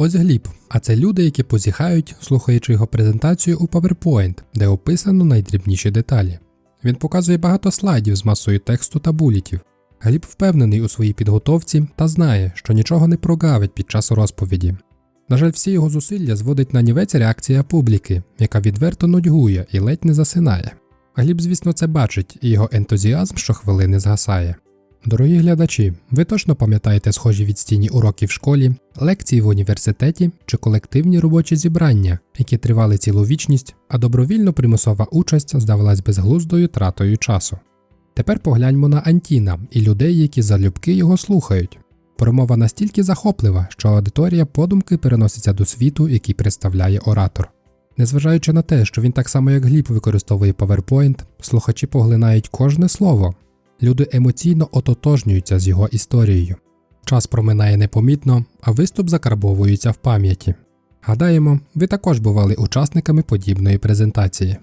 Ось Гліб, а це люди, які позіхають, слухаючи його презентацію у PowerPoint, де описано найдрібніші деталі. Він показує багато слайдів з масою тексту та булітів. Гліб впевнений у своїй підготовці та знає, що нічого не прогавить під час розповіді. На жаль, всі його зусилля зводить на нівець реакція публіки, яка відверто нудьгує і ледь не засинає. Гліб, звісно, це бачить, і його ентузіазм щохвилини згасає. Дорогі глядачі, ви точно пам'ятаєте схожі відстійні уроки в школі, лекції в університеті чи колективні робочі зібрання, які тривали цілу вічність, а добровільно примусова участь здавалась безглуздою тратою часу. Тепер погляньмо на Антіна і людей, які залюбки його слухають. Промова настільки захоплива, що аудиторія подумки переноситься до світу, який представляє оратор. Незважаючи на те, що він так само як Гліб використовує PowerPoint, слухачі поглинають кожне слово. Люди емоційно ототожнюються з його історією. Час проминає непомітно, а виступ закарбовується в пам'яті. Гадаємо, ви також бували учасниками подібної презентації.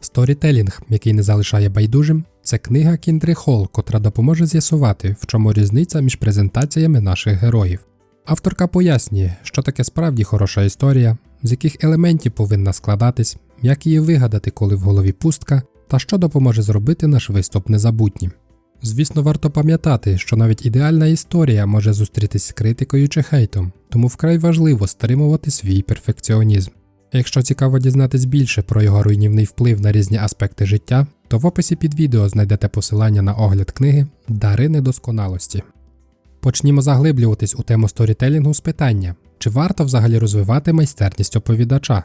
Сторітелінг, який не залишає байдужим, це книга Кіндри Холл, котра допоможе з'ясувати, в чому різниця між презентаціями наших героїв. Авторка пояснює, що таке справді хороша історія, з яких елементів повинна складатись, як її вигадати, коли в голові пустка, та що допоможе зробити наш виступ незабутнім. Звісно, варто пам'ятати, що навіть ідеальна історія може зустрітись з критикою чи хейтом, тому вкрай важливо стримувати свій перфекціонізм. Якщо цікаво дізнатись більше про його руйнівний вплив на різні аспекти життя, то в описі під відео знайдете посилання на огляд книги Дари недосконалості. Почнімо заглиблюватись у тему сторітелінгу з питання, чи варто взагалі розвивати майстерність оповідача.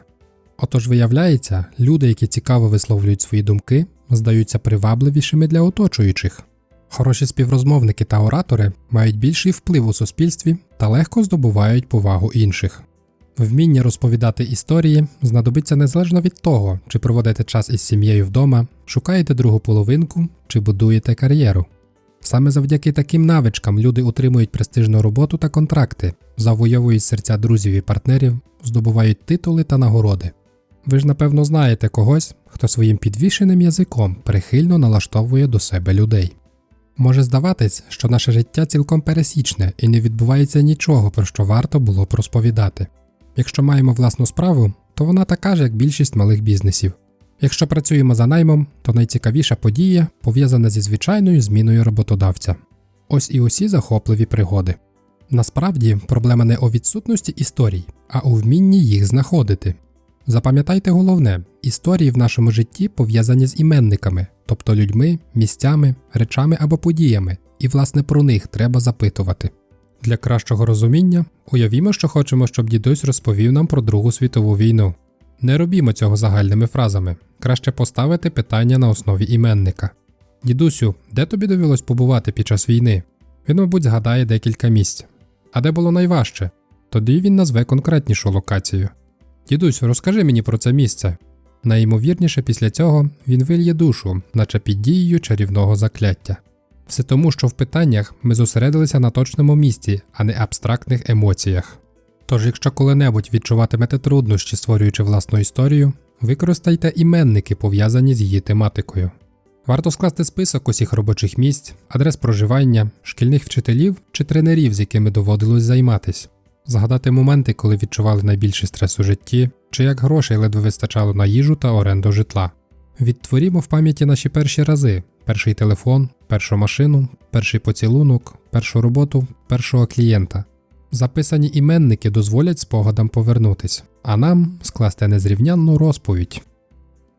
Отож, виявляється, люди, які цікаво висловлюють свої думки, здаються привабливішими для оточуючих. Хороші співрозмовники та оратори мають більший вплив у суспільстві та легко здобувають повагу інших. Вміння розповідати історії знадобиться незалежно від того, чи проводите час із сім'єю вдома, шукаєте другу половинку чи будуєте кар'єру. Саме завдяки таким навичкам люди утримують престижну роботу та контракти, завойовують серця друзів і партнерів, здобувають титули та нагороди. Ви ж напевно знаєте когось, хто своїм підвішеним язиком прихильно налаштовує до себе людей. Може здаватись, що наше життя цілком пересічне і не відбувається нічого, про що варто було б розповідати. Якщо маємо власну справу, то вона така ж, як більшість малих бізнесів. Якщо працюємо за наймом, то найцікавіша подія пов'язана зі звичайною зміною роботодавця. Ось і усі захопливі пригоди. Насправді, проблема не у відсутності історій, а у вмінні їх знаходити. Запам'ятайте головне, історії в нашому житті пов'язані з іменниками, тобто людьми, місцями, речами або подіями, і власне про них треба запитувати. Для кращого розуміння уявімо, що хочемо, щоб дідусь розповів нам про Другу світову війну. Не робімо цього загальними фразами, краще поставити питання на основі іменника. Дідусю, де тобі довелось побувати під час війни? Він, мабуть, згадає декілька місць. А де було найважче? Тоді він назве конкретнішу локацію. Дідусь, розкажи мені про це місце. Найімовірніше після цього він вильє душу, наче під дією чарівного закляття. Все тому, що в питаннях ми зосередилися на точному місці, а не абстрактних емоціях. Тож, якщо коли-небудь відчуватимете труднощі, створюючи власну історію, використайте іменники, пов'язані з її тематикою. Варто скласти список усіх робочих місць, адрес проживання, шкільних вчителів чи тренерів, з якими доводилось займатись, згадати моменти, коли відчували найбільший стрес у житті, чи як грошей ледве вистачало на їжу та оренду житла. Відтворімо в пам'яті наші перші рази: перший телефон, першу машину, перший поцілунок, першу роботу, першого клієнта. Записані іменники дозволять спогадам повернутись, а нам скласти незрівнянну розповідь.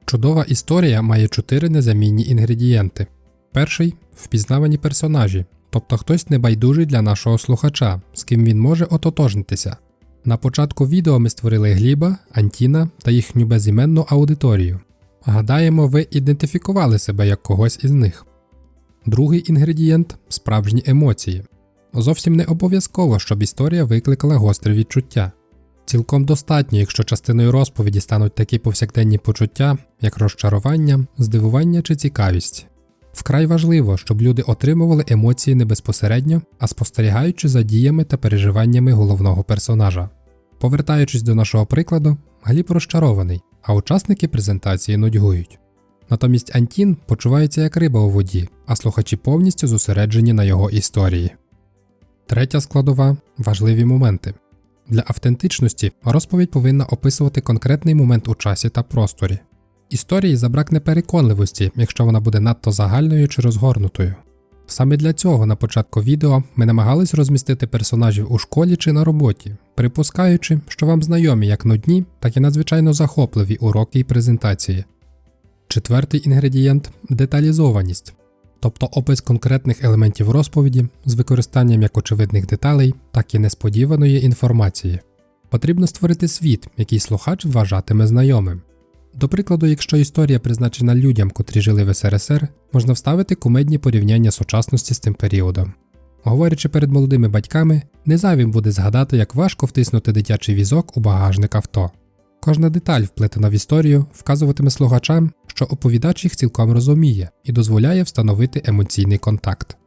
Чудова історія має чотири незамінні інгредієнти. Перший впізнавані персонажі, тобто хтось небайдужий для нашого слухача, з ким він може ототожнитися. На початку відео ми створили Гліба, Антіна та їхню безіменну аудиторію. Гадаємо, ви ідентифікували себе як когось із них. Другий інгредієнт справжні емоції. Зовсім не обов'язково, щоб історія викликала гостре відчуття. Цілком достатньо, якщо частиною розповіді стануть такі повсякденні почуття, як розчарування, здивування чи цікавість. Вкрай важливо, щоб люди отримували емоції не безпосередньо, а спостерігаючи за діями та переживаннями головного персонажа. Повертаючись до нашого прикладу, Гліб розчарований, а учасники презентації нудьгують. Натомість Антін почувається як риба у воді, а слухачі повністю зосереджені на його історії. Третя складова важливі моменти. Для автентичності розповідь повинна описувати конкретний момент у часі та просторі. Історії забракне переконливості, якщо вона буде надто загальною чи розгорнутою. Саме для цього на початку відео ми намагались розмістити персонажів у школі чи на роботі, припускаючи, що вам знайомі як нудні, так і надзвичайно захопливі уроки і презентації. Четвертий інгредієнт деталізованість, тобто опис конкретних елементів розповіді з використанням як очевидних деталей, так і несподіваної інформації. Потрібно створити світ, який слухач вважатиме знайомим. До прикладу, якщо історія призначена людям, котрі жили в СРСР, можна вставити кумедні порівняння сучасності з тим періодом. Говорячи перед молодими батьками, не зайвим буде згадати, як важко втиснути дитячий візок у багажник авто. Кожна деталь, вплетена в історію, вказуватиме слухачам, що оповідач їх цілком розуміє і дозволяє встановити емоційний контакт.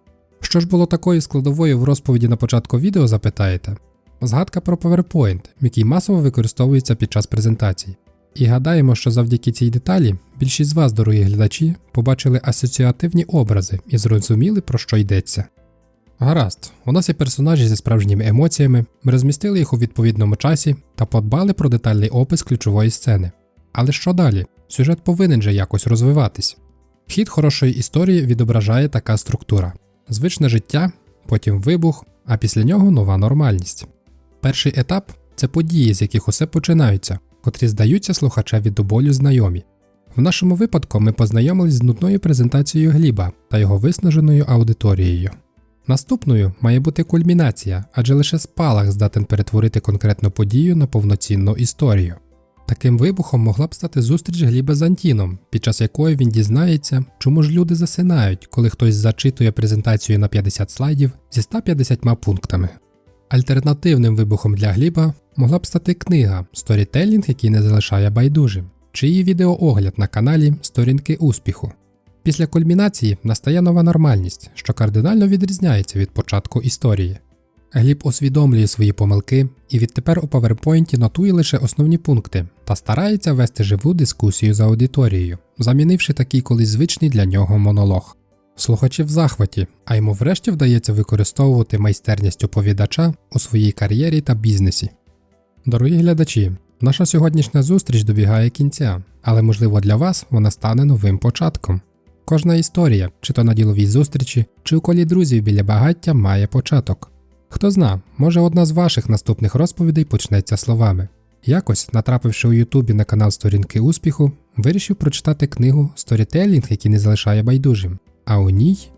Що ж було такою складовою в розповіді на початку відео, запитаєте? Згадка про PowerPoint, який масово використовується під час презентацій. І гадаємо, що завдяки цій деталі більшість з вас, дорогі глядачі, побачили асоціативні образи і зрозуміли, про що йдеться. Гаразд, у нас є персонажі зі справжніми емоціями, ми розмістили їх у відповідному часі та подбали про детальний опис ключової сцени. Але що далі? Сюжет повинен же якось розвиватись. Хід хорошої історії відображає така структура: звичне життя, потім вибух, а після нього нова нормальність. Перший етап це події, з яких усе починаються, котрі здаються слухачеві до болю знайомі. В нашому випадку ми познайомились з нудною презентацією Гліба та його виснаженою аудиторією. Наступною має бути кульмінація, адже лише спалах здатен перетворити конкретну подію на повноцінну історію. Таким вибухом могла б стати зустріч Гліба з Антіном, під час якої він дізнається, чому ж люди засинають, коли хтось зачитує презентацію на 50 слайдів зі 150 пунктами. Альтернативним вибухом для Гліба могла б стати книга Сторітелінг, який не залишає байдужим, чи її відеоогляд на каналі Сторінки успіху. Після кульмінації настає нова нормальність, що кардинально відрізняється від початку історії. Гліб усвідомлює свої помилки і відтепер у PowerPoint нотує лише основні пункти та старається вести живу дискусію з аудиторією, замінивши такий колись звичний для нього монолог. Слухачі в захваті, а йому врешті вдається використовувати майстерність оповідача у своїй кар'єрі та бізнесі. Дорогі глядачі, наша сьогоднішня зустріч добігає кінця, але можливо для вас вона стане новим початком. Кожна історія, чи то на діловій зустрічі, чи у колі друзів біля багаття, має початок. Хто зна, може одна з ваших наступних розповідей почнеться словами. Якось, натрапивши у Ютубі на канал Сторінки успіху, вирішив прочитати книгу Сторітелінг, який не залишає байдужим, а у ній